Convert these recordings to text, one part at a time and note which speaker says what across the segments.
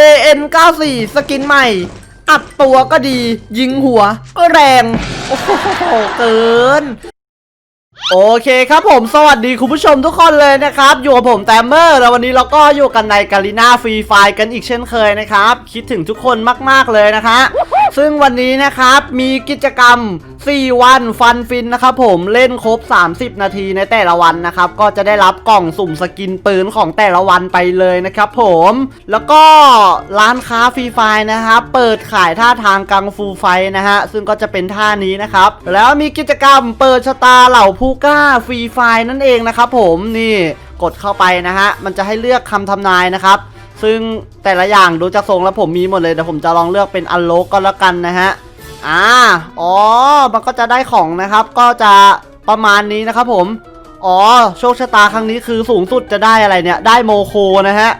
Speaker 1: AN 94 สกินใหม่ อัดตัวก็ดี ยิงหัว ก็แรง โอ้โห เกิน โอเคครับผมสวัสดีคุณผู้ชมทุกคนเลยนะครับ อยู่กับผมแตมเมอร์แล้ววันนี้เราก็อยู่กันในกาลิน่าฟรีไฟกันอีกเช่นเคยนะครับ คิดถึงทุกคนมาก ๆ เลยนะคะ ซึ่งวันนี้นะครับมีกิจกรรม 4 วันฟันฟินนะครับผมเล่นครบ 30 นาทีในแต่ละวันนะครับ ก็จะได้รับกล่องสุ่มสกินปืนของแต่ละวันไปเลยนะครับผม แล้วก็ร้านค้าฟรีไฟนะครับเปิดขายท่าทางกังฟูไฟนะฮะซึ่งก็จะเป็นท่านี้นะครับ แล้วมีกิจกรรมเปิดชะตาเหล่าผู้กล้าฟรีไฟนั่นเองนะครับผมนี่กดเข้าไปนะฮะ มันจะให้เลือกคำทำนายนะครับ ซึ่งแต่ละอย่างดูจากทรงแล้วผมมีหมดเลยแต่ผมจะลองเลือกเป็นอันโลกก็แล้วกันนะฮะอ่าอ๋อมันก็จะได้ของนะครับ ก็จะประมาณนี้นะครับผมอ๋อโชคชะตาครั้งนี้คือสูงสุดจะได้อะไรเนี่ย ได้โมโคนะฮะ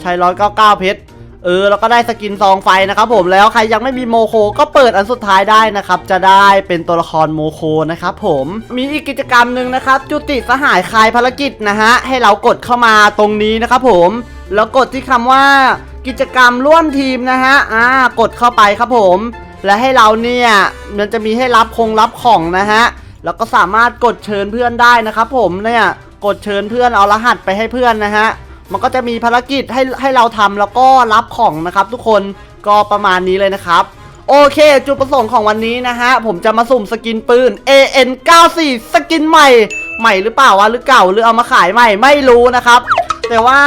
Speaker 1: ใช้ร้อยเก้าเก้าเพชร ออแล้วก็ได้สกินซองไฟนะครับผมแล้วใครยังไม่มีโมโคก็เปิดอันสุดท้ายได้นะครับจะได้เป็นตัวละครโมโคนะครับผมมีอีกกิจกรรมหนึ่งนะครับจุติสหายคลายภารกิจนะฮะให้เรากดเข้ามาตรงนี้นะครับผมแล้วกดที่คำว่ากิจกรรมร่วมทีมนะฮะอ่ากดเข้าไปครับผมและให้เราเนี่ยมันจะมีให้รับคงรับของนะฮะแล้วก็สามารถกดเชิญเพื่อนได้นะครับผมเนี่ยกดเชิญเพื่อนเอารหัสไปให้เพื่อนนะฮะ มันก็จะมีภารกิจให้ให้เราทำแล้วก็รับของนะครับ ทุกคนก็ประมาณนี้เลยนะครับ โอเค จุดประสงค์ของวันนี้นะฮะ ผมจะมาสุ่มสกินปืน AN 94 สกินใหม่ ใหม่หรือเปล่าวะหรือเก่าหรือเอามาขายใหม่ไม่รู้นะครับ แต่ว่า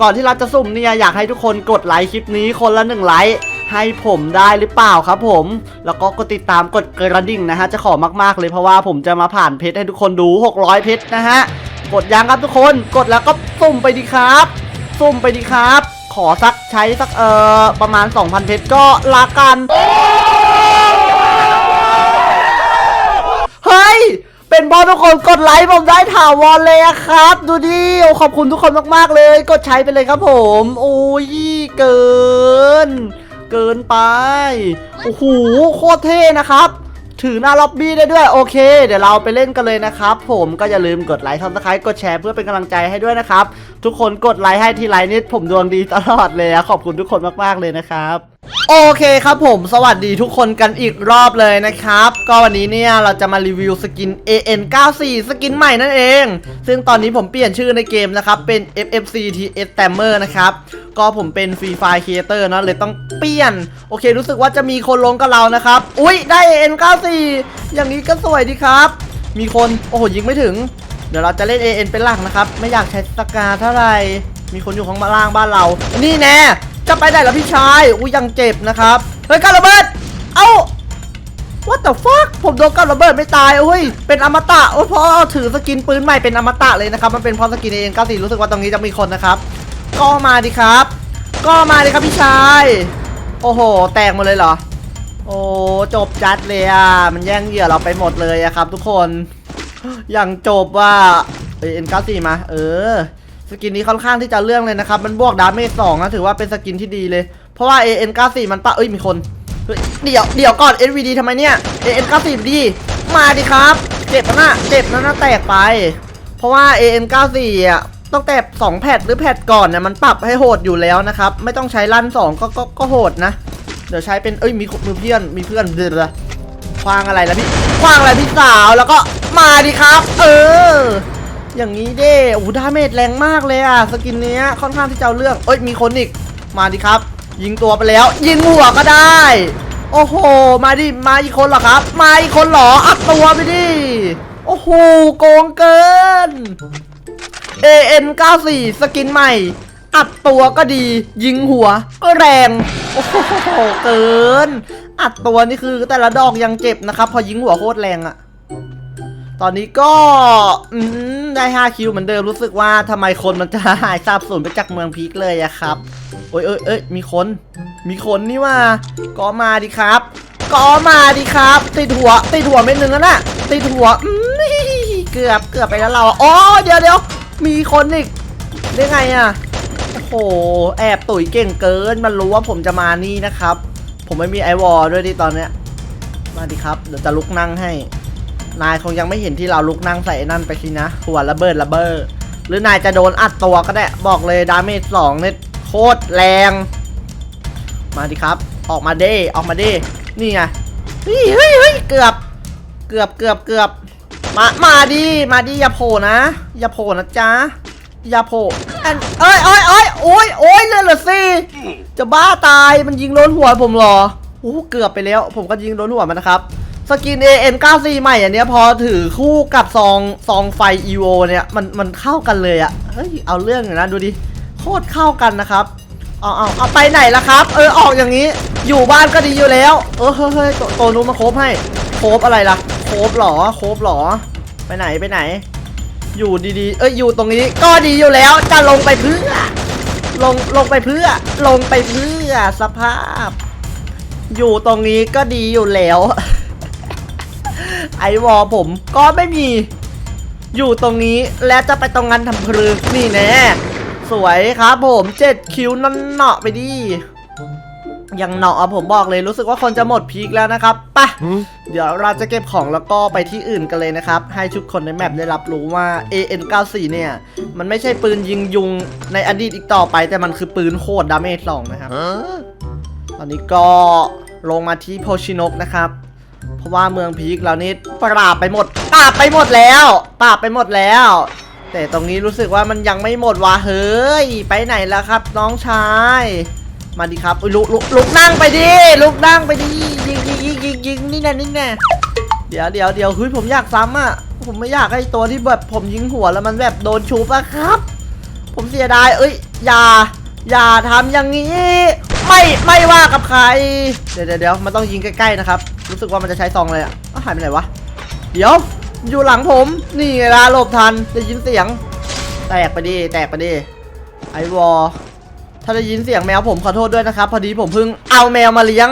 Speaker 1: ก่อนที่เราจะสุ่มเนี่ยอยากให้ทุกคนกดไลค์คลิปนี้คนละหนึ่งไลค์ให้ผมได้หรือเปล่าครับผม แล้วก็กดติดตามกดกระดิ่งนะฮะ จะขอมากๆเลยเพราะว่าผมจะมาผ่านเพชรให้ทุกคนดู 600 เพชรนะฮะ กดยังครับทุกคนกดแล้วก็สุ่มไปดีครับ สุ่มไปดีครับ ขอสักใช้สักเอ่อประมาณ 2,000 เพชรก็ลากันเฮ้ยเป็นบอลทุกคนกดไลค์ผมได้ถาวรเลยครับ ดูดิโอขอบคุณทุกคนมากๆเลย กดใช้ไปเลยครับผม โอ้ยเกิน เกินไปโอ้โหโคตรเท่นะครับ ถือหน้าล็อบบี้ได้ด้วยโอเค เดี๋ยวเราไปเล่นกันเลยนะครับผมก็อย่าลืมกดไลค์ทับสไครต์กดแชร์เพื่อเป็นกำลังใจให้ด้วยนะครับ ทุกคนกดไลค์ให้ทีไรนี่ผมดวงดีตลอดเลยขอบคุณทุกคนมากๆเลยนะครับ โอเคครับผมสวัสดีทุกคนกันอีกรอบเลยนะครับ ก็วันนี้เนี่ยเราจะมารีวิวสกิน AN 94 สกินใหม่นั่นเอง ซึ่งตอนนี้ผมเปลี่ยนชื่อในเกมนะครับ เป็น FFCT Stammer นะครับ ก็ผมเป็น Free Fire Creator เนอะเลยต้องเปลี่ยน โอเค รู้สึกว่าจะมีคนลงกับเรานะครับ อุ๊ย ได้ AN 94 อย่างนี้ก็สวยดีครับ มีคนโอ้โหยิงไม่ถึง เดี๋ยวเราจะเล่น AN เป็นหลักนะครับ ไม่อยากใช้สกาเท่าไหร่มีคนอยู่ข้างล่างบ้านเรา นี่แน่ จะไปได้เหรอพี่ชาย อุ้ยยังเจ็บนะครับ เฮ้ยการระเบิด เอ้า What the fuck ผมโดนการระเบิดไม่ตายเฮ้ย เป็นอมตะ โอ้ยเพราะถือสกินปืนใหม่เป็นอมตะเลยนะครับ มันเป็นเพราะสกินเอง94รู้สึกว่าตรงนี้จะมีคนนะครับ ก็มาดิครับ ก็มาดิครับพี่ชาย โอ้โห แตกหมดเลยเหรอ โอ้จบจัดเลยอะ มันแย่งเหยื่อเราไปหมดเลยอะครับ ทุกคน อย่างจบว่าเอ็นเก้าสี่มา เออ สกินนี้ค่อนข้างที่จะเรื่องเลยนะครับ มันบวกดาเมจสองนะถือว่าเป็นสกินที่ดีเลย เพราะว่า AN 94 มันปะเอ้ยมีคน เดี๋ยวเดี๋ยวก่อน SVD ทำไมเนี่ย AN 94 ดีมาดิครับ เจ็บนะเจ็บนะนะแตกไป เพราะว่า AN 94 อะต้องแต่2แพทหรือแพทก่อนเนี่ยมันปรับให้โหดอยู่แล้วนะครับ ไม่ต้องใช้ลั่น2ก็ก็ก็โหดนะ เดี๋ยวใช้เป็นเอ้ยมีมือเพื่อนมีเพื่อนเดือดคว้างอะไรแล้วพี่คว้างอะไรพี่สาวแล้วก็มาดิครับ เออ อย่างนี้เด้โอ้โหดาเมจแรงมากเลยอะ สกินเนี้ยค่อนข้างที่จะเอาเรื่องเอ้ยมีคนอีก มาดิครับ ยิงตัวไปแล้ว ยิงหัวก็ได้ โอ้โห มาดิ มาอีกคนเหรอครับ มาอีกคนเหรอ อัดตัวไปดิ โอ้โห โกงเกิน AN 94 สกินใหม่ อัดตัวก็ดี ยิงหัวก็แรง โอ้โห เกิน อัดตัวนี่คือแต่ละดอกยังเจ็บนะครับ พอยิงหัวโคตรแรงอะ ตอนนี้ก็ได้ 5 คิวเหมือนเดิมรู้สึกว่าทำไมคนมันจะหายสาบสูญไปจากเมืองพีคเลยอะครับ โอ้ยเอ้ยเอ้ยมีคน มีคนนี่ว่าก็มาดิครับก็มาดิครับ ติดหัว ติดหัวเม็ดหนึ่งแล้วนะติดหัวเกือบเกือบไปแล้วเราอ๋อเดี๋ยวเดี๋ยวมีคนอีกได้ไงอะโอ้โหแอบตุ๋ยเก่งเกิน มันรู้ว่าผมจะมานี่นะครับ ผมไม่มีไอวอลด้วยดิตอนเนี้ยมาดิครับเดี๋ยวจะลุกนั่งให้ นายคงยังไม่เห็นที่เราลุกนั่งใส่นั่นไปสินะ หัวระเบิดระเบ้อหรือนายจะโดนอัดตัวก็ได้บอกเลยดาเมจสองเนี่ยโคตรแรง มาดิครับ ออกมาเด้ออกมาเด้นี่ไงเฮ้ยเฮ้ยเฮ้ยเกือบ เกือบเกือบเกือบมา มาดิ มาดิ อย่าโผล่นะ อย่าโผล่นะจ๊ะ อย่าโผล่เอ้ยเอ้ยเอ้ยโอ้ยโอ้ยเลยเหรอสิ จะบ้าตาย มันยิงโดนหัวผมหรอโอ้เกือบไปแล้ว ผมก็ยิงโดนหัวมันนะครับ สกิน AN94 ใหม่อันเนี้ยพอถือคู่กับซองซองไฟ EVO เนี่ยมันมันเข้ากันเลยอะเฮ้ยเอาเรื่องอยู่นะดูดิโคตรเข้ากันนะครับเอาเอาเอาไปไหนล่ะครับ เออออกอย่างนี้ อยู่บ้านก็ดีอยู่แล้ว เออเฮ้ยเฮ้ยโตนู้มาโคบให้โคบอะไรล่ะโคบหรอโคบหรอ ไปไหนไปไหน อยู่ดีๆ เอ้ยอยู่ตรงนี้ก็ดีอยู่แล้วจะลงไปเพื่อ ลงลงไปเพื่อ ลงไปเพื่อสภาพ อยู่ตรงนี้ก็ดีอยู่แล้ว ไอวอผมก็ไม่มีอยู่ตรงนี้และจะไปตรงนั้นทำพรึกนี่แน่สวยครับผมเจ็ดคิวนั่นเหนาะไปดิยังเหนาะอะผมบอกเลยรู้สึกว่าคนจะหมดพีคแล้วนะครับไปะเดี๋ยวเราจะเก็บของแล้วก็ไปที่อื่นกันเลยนะครับ ให้ทุกคนในแมปได้รับรู้ว่า AN94 เนี่ย มันไม่ใช่ปืนยิงยุงในอดีตอีกต่อไป แต่มันคือปืนโคตรดาเมจสองนะครับตอนนี้ก็ลงมาที่โพชินกนะครับ เพราะว่าเมืองพีคเรานี่ปราบไปหมด ปราบไปหมดแล้ว ปราบไปหมดแล้ว แต่ตรงนี้รู้สึกว่ามันยังไม่หมดว่ะเฮ้ย ไปไหนแล้วครับ น้องชาย มาดิครับอุ๊ยลุกลุกลุกนั่งไปดิลุกนั่งไปดิยิงยิงยิงยิงยิงนี่แน่นี่แน่เดี๋ยวเดี๋ยวเดี๋ยวเฮ้ยผมอยากซ้ำอะผมไม่อยากให้ตัวที่แบบผมยิงหัวแล้วมันแบบโดนชูปะครับ ผมเสียดายเอ้ยอย่าอย่าทำอย่างนี้ ไม่ไม่ว่ากับใคร เดี๋ยวเดี๋ยวมันต้องยิงใกล้ๆนะครับ รู้สึกว่ามันจะใช้ซองเลยอะหายไปไหนวะ เดี๋ยว อยู่หลังผม นี่ไงล่ะหลบทัน ได้ยินเสียง แตกไปดิ แตกไปดิ ไอวอถ้าได้ยินเสียงแมวผมขอโทษด้วยนะครับ พอดีผมเพิ่งเอาแมวมาเลี้ยง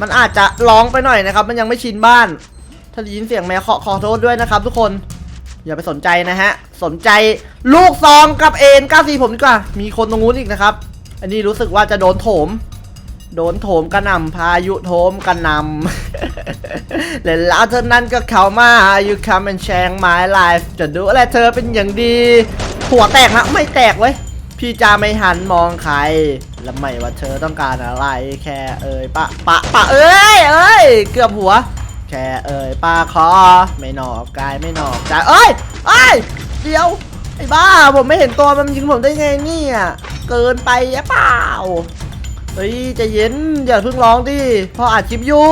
Speaker 1: มันอาจจะร้องไปหน่อยนะครับ มันยังไม่ชินบ้าน ถ้าได้ยินเสียงแมวขอขอโทษด้วยนะครับ ทุกคน อย่าไปสนใจนะฮะ สนใจลูกซองกับเอ็น94ผมดีกว่า มีคนตรงนู้นอีกนะครับ อันนี้รู้สึกว่าจะโดนโถม โดนโถมกระหน่ำพายุโถมกระหน่ำและแล้วเท่านั้นก็เข้ามา you come and share my life จะดูแลเธอเป็นอย่างดี หัวแตกนะไม่แตกเว้ย พี่จะไม่หันมองใคร และไม่ว่าเธอต้องการอะไร แค่เอ่ยปะปะปะเอ้ยเอ้ยเกือบหัว แค่เอ่ยปาคอ ไม่นอกกายไม่นอกใจเอ้ยเอ้ยเดี๋ยวไอ้บ้าผมไม่เห็นตัวมันยิงผมได้ไงเนี่ย เกินไปหรือเปล่า เฮ้ยจะเย็นอย่าเพิ่งร้องดิพออัดคลิปอยู่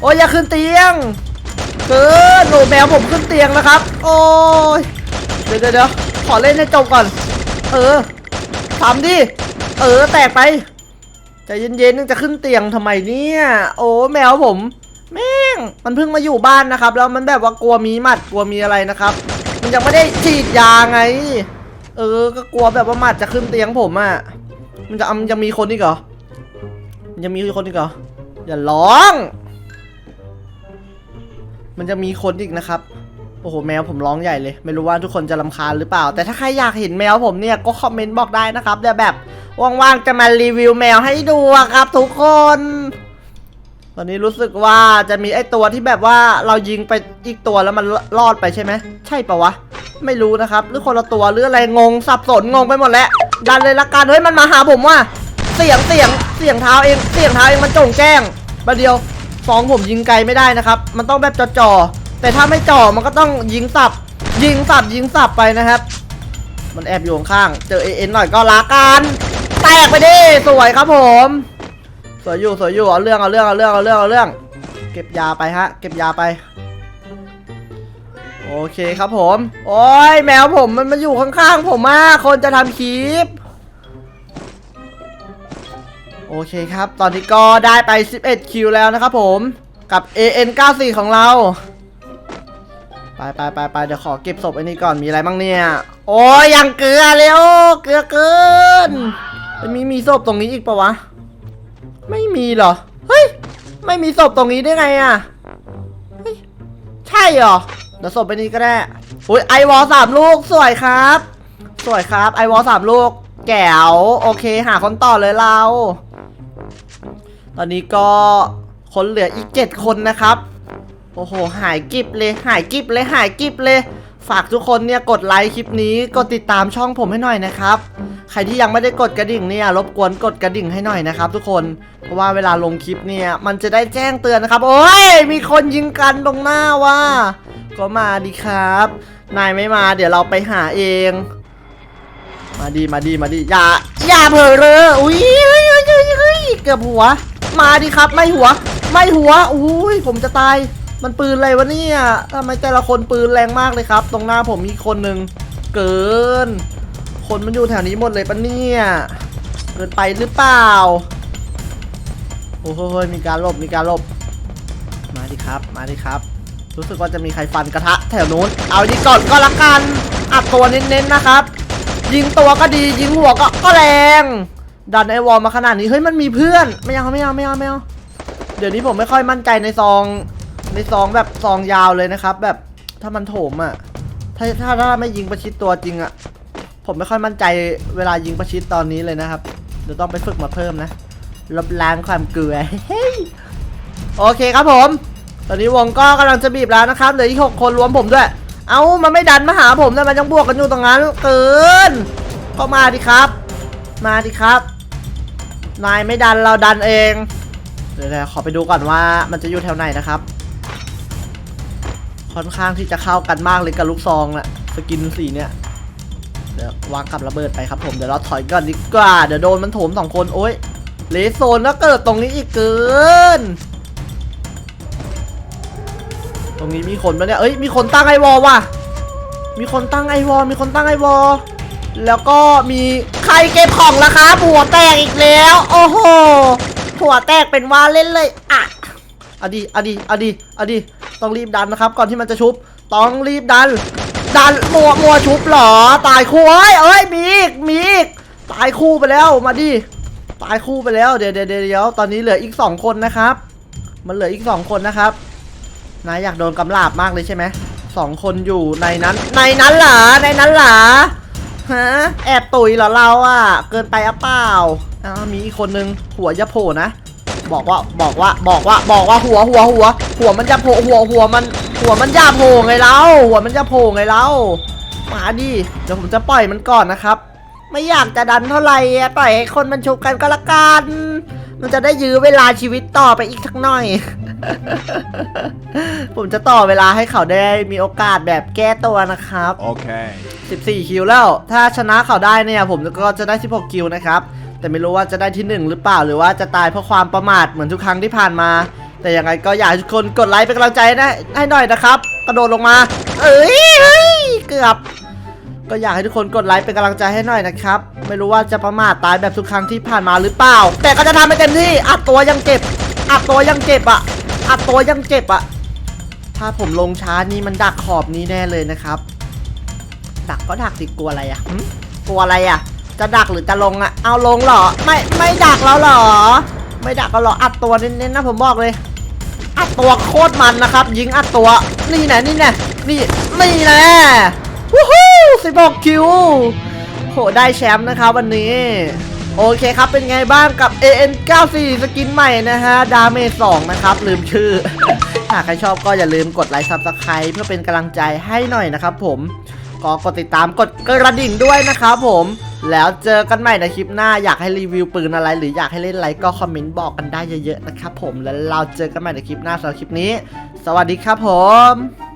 Speaker 1: โอ้ยอย่าขึ้นเตียงเกินหนูแมวผมขึ้นเตียงแล้วครับ โอ้ยเดี๋ยวเดี๋ยวขอเล่นให้จบก่อน เออทำดิเออแตกไปใจเย็นๆนึงจะขึ้นเตียงทำไมเนี่ยโอ้แมวผมแม่งมันเพิ่งมาอยู่บ้านนะครับ แล้วมันแบบว่ากลัวมีหมัดกลัวมีอะไรนะครับมันยังไม่ได้ฉีดยาไง เออก็กลัวแบบว่าหมัดจะขึ้นเตียงผมอะ่ะ มันจะอำยังมีคนอีกเหรอมันจะมีคนอีกเหรออย่าร้อง มันจะมีคนอีกนะครับโอ้โหแมวผมร้องใหญ่เลย ไม่รู้ว่าทุกคนจะรำคาญหรือเปล่า แต่ถ้าใครอยากเห็นแมวผมเนี่ยก็คอมเมนต์บอกได้นะครับเดี๋ยวแบบว่างๆจะมารีวิวแมวให้ดูครับทุกคน ตอนนี้รู้สึกว่าจะมีไอ้ตัวที่แบบว่าเรายิงไปอีกตัวแล้วมันรอดไปใช่ไหม ใช่ปะวะ ไม่รู้นะครับ หรือคนละตัวหรืออะไรงงสับสนงงไปหมดแล้ว ดันเลยละกันเฮ้ยมันมาหาผมว่ะเสียงเสียงเสียงเท้าเองเสียงเท้าเองมันจงแจ้งประเดียวฟองผมยิงไกลไม่ได้นะครับ มันต้องแบบจ่อๆแต่ถ้าไม่จ่อมันก็ต้องยิงสับ ยิงสับยิงสับไปนะครับ มันแอบอยู่ข้างเจอเอ็นหน่อยก็ลากันแตกไปดิสวยครับผม สวยอยู่สวยอยู่เอาเรื่องเอาเรื่องเอาเรื่องเอาเรื่องเอาเรื่อง เก็บยาไปฮะ เก็บยาไปโอเคครับผม โอ้ยแมวผมมันมาอยู่ข้างๆผมมากคนจะทำคลิป โอเคครับ ตอนนี้ก็ได้ไป 11 คิวแล้วนะครับผม กับ AN94 ของเรา ไปไปไปไปเดี๋ยวขอเก็บศพไอ้นี่ก่อน มีอะไรบ้างเนี่ย โอ้ยยังเกลือเลยโอ้เกลือเกินมันมีมีศพตรงนี้อีกปะวะ ไม่มีเหรอ เฮ้ย ไม่มีศพตรงนี้ได้ไงอะเฮ้ยใช่เหรอ เดี๋ยวศพไปนี้ก็ได้อุ้ยไอวอลสามลูกสวยครับ สวยครับไอวอลสามลูก แก้วโอเค หาคนต่อเลยเรา ตอนนี้ก็คนเหลืออีกเจ็ดคนนะครับ โอ้โห หายกิบเลย หายกิบเลย หายกิบเลย ฝากทุกคนเนี่ยกดไลค์คลิปนี้กดติดตามช่องผมให้หน่อยนะครับ ใครที่ยังไม่ได้กดกระดิ่งเนี่ยรบกวนกดกระดิ่งให้หน่อยนะครับ ทุกคนเพราะว่าเวลาลงคลิปเนี่ยมันจะได้แจ้งเตือนนะครับ โอ้ยมีคนยิงกันตรงหน้าว่า ก็มาดีครับ นายไม่มาเดี๋ยวเราไปหาเอง มาดีมาดีมาดีอย่าอย่าเผลอเลยอุ้ยเฮ้ยเฮ้ยเฮ้ยเฮ้ยเกือบหัว มาดีครับไม่หัว ไม่หัวอุ้ยผมจะตาย มันปืนอะไรวะเนี่ยทำไมแต่ละคนปืนแรงมากเลยครับ ตรงหน้าผมมีคนหนึ่งเกิน คนมันอยู่แถวนี้หมดเลยปะเนี่ยเกินไปหรือเปล่าโอ้โหมีการหลบมีการหลบ มาดิครับ มาดิครับ รู้สึกว่าจะมีใครฟันกระทะแถวนู้น เอาดีก่อนก็ละกันอัดตัวเน้นๆนะครับ ยิงตัวก็ดียิงหัวก็ก็แรงดันไอวอลมาขนาดนี้เฮ้ยมันมีเพื่อน ไม่เอาไม่เอาไม่เอาไม่เอาเดี๋ยวนี้ผมไม่ค่อยมั่นใจในซอง ในซองแบบซองยาวเลยนะครับ แบบถ้ามันโถมอะถ้าถ้าถ้าไม่ยิงประชิดตัวจริงอะ ผมไม่ค่อยมั่นใจเวลายิงประชิดตอนนี้เลยนะครับเดี๋ยวต้องไปฝึกมาเพิ่มนะลบล้างความเกลือเฮ้ยโอเคครับผม ตอนนี้วงก็กำลังจะบีบแล้วนะครับเหลืออีกหกคนรวมผมด้วย เอ้ามันไม่ดันมาหาผมแต่มันยังบวกกันอยู่ตรงนั้นเกินก็มาดิครับ มาดิครับ นายไม่ดันเราดันเองเดี๋ยวขอไปดูก่อนว่ามันจะอยู่แถวไหนนะครับ ค่อนข้างที่จะเข้ากันมากเลยกับลูกซองนะสกินสีเนี่ยเดี๋ยววางกับระเบิดไปครับผมเดี๋ยวเราถอยก่อนดีกว่าเดี๋ยวโดนมันโถมสองคนโอ๊ยเลสโซนแล้วเกิดตรงนี้อีกเกิน ตรงนี้มีคนปะเนี่ยเอ้ยมีคนตั้งไอวอลว่ะมีคนตั้งไอวอลมีคนตั้งไอวอลแล้วก็มีใครเก็บของละครับหัวแตกอีกแล้ว โอ้โหหัวแตกเป็นว่าเล่นเลยอะอดีอดีอดีอดี ต้องรีบดันนะครับ ก่อนที่มันจะชุบ ต้องรีบดัน ดันมัวมัวชุบเหรอ ตายคู่เอ้ยเอ้ยมีอีกมีอีกตายคู่ไปแล้วมาดิตายคู่ไปแล้วเดี๋ยวเดี๋ยวเดี๋ยวตอนนี้เหลืออีกสองคนนะครับ มันเหลืออีกสองคนนะครับนายอยากโดนกำลาบมากเลยใช่ไหมสองคนอยู่ในนั้น ในนั้นเหรอในนั้นเหรอฮะแอบตุยเหรอเราอะ เกินไปอะเปล่าอ้าวมีอีกคนนึงหัวจะโผนะ บอกว่าบอกว่าบอกว่าบอกว่าหัวหัวหัว หัวมันจะโผล่หัวหัวมัน หัวมันจะโผล่ไงเราหัวมันจะโผล่ไงเรามาดิเดี๋ยวผมจะปล่อยมันก่อนนะครับ ไม่อยากจะดันเท่าไหร่อะปล่อยให้คนมันชุบกันก็ละกันมันจะได้ยื้อเวลาชีวิตต่อไปอีกสักหน่อย ผมจะต่อเวลาให้เขาได้มีโอกาสแบบแก้ตัวนะครับ
Speaker 2: Okay.
Speaker 1: 14 คิวแล้ว ถ้าชนะเขาได้เนี่ย ผมก็จะได้ 16 คิวนะครับ แต่ไม่รู้ว่าจะได้ที่1หรือเปล่าหรือว่าจะตายเพราะความประมาทเหมือนทุกครั้งที่ผ่านมา แต่ยังไงก็อยากให้ทุกคนกดไลค์เป็นกำลังใจให้นะให้หน่อยนะครับ กระโดดลงมา เอ้ยเฮ้ยเกือบ ก็อยากให้ทุกคนกดไลค์เป็นกำลังใจให้หน่อยนะครับ ไม่รู้ว่าจะประมาทตายแบบทุกครั้งที่ผ่านมาหรือเปล่า แต่ก็จะทำให้เต็มที่อัดตัวยังเจ็บอัดตัวยังเจ็บอะอัดตัวยังเจ็บอะถ้าผมลงช้านี่มันดักขอบนี้แน่เลยนะครับ ดักก็ดักสิกลัวอะไรอะกลัวอะไรอะ จะดักหรือจะลงอะเอาลงเหรอ ไม่ไม่ดักแล้วเหรอ ไม่ดักแล้วเหรออัดตัวเน้นๆนะผมบอกเลย อัดตัวโคตรมันนะครับ ยิงอัดตัวนี่แน่นี่แน่นี่นี่แน่วู้ฮู้สิบหกคิวโหได้แชมป์นะครับวันนี้โอเคครับ เป็นไงบ้างกับ AN94 สกินใหม่นะฮะ ดาเมจ2นะครับ ลืมชื่อ หากใครชอบก็อย่าลืมกดไลค์ซับสไคร b e เพื่อเป็นกำลังใจให้หน่อยนะครับผม ก็กดติดตามกดกระดิ่งด้วยนะครับผม แล้วเจอกันใหม่ในคลิปหน้าอยากให้รีวิวปืนอะไร หรืออยากให้เล่นอะไรก็คอมเมนต์บอกกันได้เยอะๆนะครับผมแล้วเราเจอกันใหม่ในคลิปหน้าสำหรับคลิปนี้ สวัสดีครับผม